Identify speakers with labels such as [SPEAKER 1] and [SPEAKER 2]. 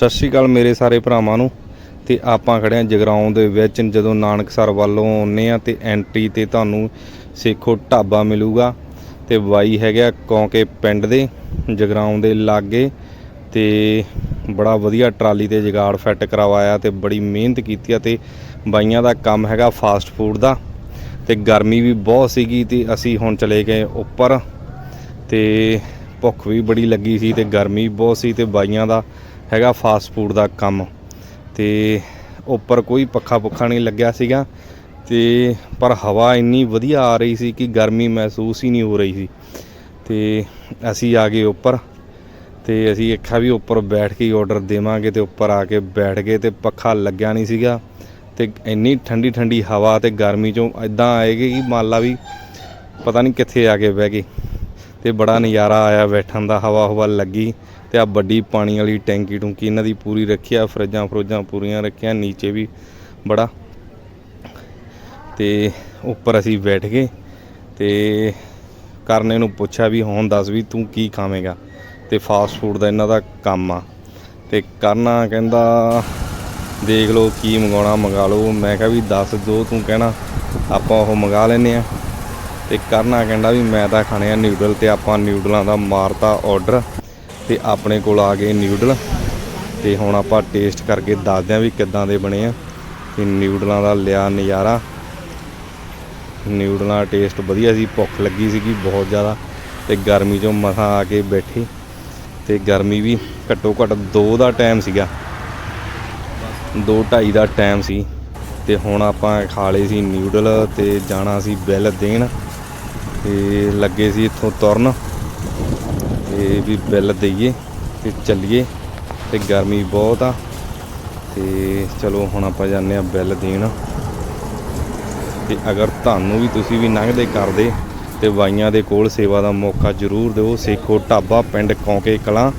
[SPEAKER 1] ਸਤਿ ਸ਼੍ਰੀ ਅਕਾਲ ਮੇਰੇ ਸਾਰੇ ਭਰਾਵਾਂ ਨੂੰ ਤੇ ਆਪਾਂ ਖੜੇ ਆ ਜਗਰਾਉਂ ਦੇ ਵਿੱਚ ਜਦੋਂ ਨਾਨਕਸਰ ਵੱਲੋਂ ਆਉਂਦੇ ਆ ਤੇ ਐਂਟਰੀ ਤੇ ਤੁਹਾਨੂੰ ਸੇਖੋ ਢਾਬਾ ਮਿਲੂਗਾ ਤੇ ਬਾਈ ਹੈਗਾ ਕੌਂਕੇ ਪਿੰਡ ਦੇ ਜਗਰਾਉਂ ਦੇ ਲਾਗੇ ਤੇ ਬੜਾ ਵਧੀਆ ਟਰਾਲੀ ਤੇ ਜਗਾੜ ਫਿੱਟ ਕਰਵਾਇਆ ਤੇ ਬੜੀ ਮਿਹਨਤ ਕੀਤੀ ਆ ਤੇ ਬਾਈਆਂ ਦਾ ਕੰਮ ਹੈਗਾ ਫਾਸਟ ਫੂਡ ਦਾ ਤੇ ਗਰਮੀ ਵੀ ਬਹੁਤ ਸੀਗੀ ਤੇ ਅਸੀਂ ਹੁਣ ਚਲੇ ਗਏ ਉੱਪਰ ਤੇ ਭੁੱਖ ਵੀ ਬੜੀ ਲੱਗੀ ਸੀ ਤੇ ਗਰਮੀ ਬਹੁਤ ਸੀ ਤੇ ਬਾਈਆਂ ਦਾ ਹੈਗਾ ਫਾਸਟ ਫੂਡ ਦਾ ਕੰਮ। ਤੇ ਉੱਪਰ ਕੋਈ ਪੱਖਾ ਪੁੱਖਾ ਨਹੀਂ ਲੱਗਿਆ ਸੀਗਾ। ਤੇ ਪਰ ਹਵਾ ਇੰਨੀ ਵਧੀਆ ਆ ਰਹੀ ਸੀ ਕਿ ਗਰਮੀ ਮਹਿਸੂਸ ਹੀ ਨਹੀਂ ਹੋ ਰਹੀ ਸੀ। ਤੇ ਅਸੀਂ ਆ ਗਏ ਉੱਪਰ। ਤੇ ਅਸੀਂ ਆਖਿਆ ਵੀ ਉੱਪਰ ਬੈਠ ਕੇ ਆਰਡਰ ਦੇਵਾਂਗੇ ਤੇ ਉੱਪਰ ਆ ਕੇ ਬੈਠ ਗਏ ਤੇ ਪੱਖਾ ਲੱਗਿਆ ਨਹੀਂ ਸੀਗਾ। ਤੇ ਇੰਨੀ ਠੰਡੀ ਠੰਡੀ ਹਵਾ ਤੇ ਗਰਮੀ ਚੋਂ ਇਦਾਂ ਆਏਗੀ ਕਿ ਮੰਨ ਲਾ ਵੀ ਪਤਾ ਨਹੀਂ ਕਿੱਥੇ ਆ ਕੇ ਬਹਿ ਗਏ। ਤੇ ਬੜਾ ਨਜ਼ਾਰਾ ਆਇਆ ਬੈਠਣ ਦਾ ਹਵਾ ਹਵਾ ਲੱਗੀ। ਤੇ ਆ ਵੱਡੀ ਪਾਣੀ ਵਾਲੀ ਟੈਂਕੀ ਟੁੰਕੀ ਇਹਨਾਂ ਦੀ ਪੂਰੀ ਰੱਖੀ ਆ, ਫਰਿੱਜਾਂ ਫਰੋਜਾਂ ਪੂਰੀਆਂ ਰੱਖੀਆਂ, ਨੀਚੇ ਵੀ ਬੜਾ। ਤੇ ਉੱਪਰ ਅਸੀਂ ਬੈਠ ਗਏ ਤੇ ਕਰਨੇ ਨੂੰ ਪੁੱਛਿਆ ਵੀ ਹੁਣ ਦੱਸ ਵੀ ਤੂੰ ਕੀ ਖਾਵੇਂਗਾ? ਤੇ ਫਾਸਟ ਫੂਡ ਦਾ ਇਹਨਾਂ ਦਾ ਕੰਮ ਆ। ਤੇ ਕਰਨਾ ਕਹਿੰਦਾ, ਦੇਖ ਲਓ ਕੀ ਮੰਗਾਉਣਾ ਮੰਗਾ ਲਓ। ਮੈਂ ਕਿਹਾ ਵੀ ਦੱਸ ਜੋ ਤੂੰ ਕਹਿਣਾ, ਆਪਾਂ ਉਹ ਮੰਗਾ ਲੈਨੇ ਆ ਤੇ ਕਰਨਾ ਕਹਿੰਦਾ ਵੀ ਮੈਂ ਤਾਂ ਖਾਣੇ ਆ ਨਿਊਡਲ ਤੇ ਆਪਾਂ ਨਿਊਡਲਾਂ ਦਾ ਮਾਰਤਾ ਆਰਡਰ ਤੇ ਆਪਣੇ ਕੋਲ ਆ ਗਏ ਨਿਊਡਲ ਤੇ ਹੁਣ ਆਪਾਂ ਟੇਸਟ ਕਰਕੇ ਦੱਸਦੇ ਆ ਵੀ ਕਿੱਦਾਂ ਦੇ ਬਣੇ ਆ। ਤੇ ਨਿਊਡਲਾਂ ਦਾ ਲਿਆ ਨਜ਼ਾਰਾ। ਨਿਊਡਲਾਂ ਦਾ ਟੇਸਟ ਵਧੀਆ ਸੀ, ਭੁੱਖ ਲੱਗੀ ਸੀਗੀ ਬਹੁਤ ਜ਼ਿਆਦਾ ਤੇ ਗਰਮੀ ਚੋਂ ਮਸਾਂ ਆ ਕੇ ਬੈਠੇ ਤੇ ਗਰਮੀ ਵੀ ਘੱਟੋ ਘੱਟ 2 ਦਾ ਟਾਈਮ ਸੀਗਾ। 2:30 ਦਾ ਟਾਈਮ ਸੀ ਤੇ ਹੁਣ ਆਪਾਂ ਖਾ ਲਏ ਸੀ ਨਿਊਡਲ ਤੇ ਜਾਣਾ ਸੀ ਬਿੱਲ ਦੇਣ ਤੇ ਲੱਗੇ ਸੀ ਇੱਥੋਂ ਤੁਰਨ। ਤੇ ਵੀ ਬਿੱਲ ਦਈਏ ਤੇ ਚੱਲੀਏ ਤੇ ਗਰਮੀ ਬਹੁਤ ਆ ਤੇ ਚਲੋ ਹੁਣ ਆਪਾਂ ਜਾਂਦੇ ਆ ਬਿੱਲ ਦੇਣ। ਤੇ ਅਗਰ ਤੁਹਾਨੂੰ ਵੀ ਤੁਸੀਂ ਵੀ ਲੰਘਦੇ ਕਰਦੇ ਤੇ ਵਾਈਆਂ ਦੇ ਕੋਲ ਸੇਵਾ ਦਾ ਮੌਕਾ ਜ਼ਰੂਰ ਦਿਓ। ਸੇਖੋ ਢਾਬਾ ਪਿੰਡ ਕੌਂਕੇ ਕਲਾਂ।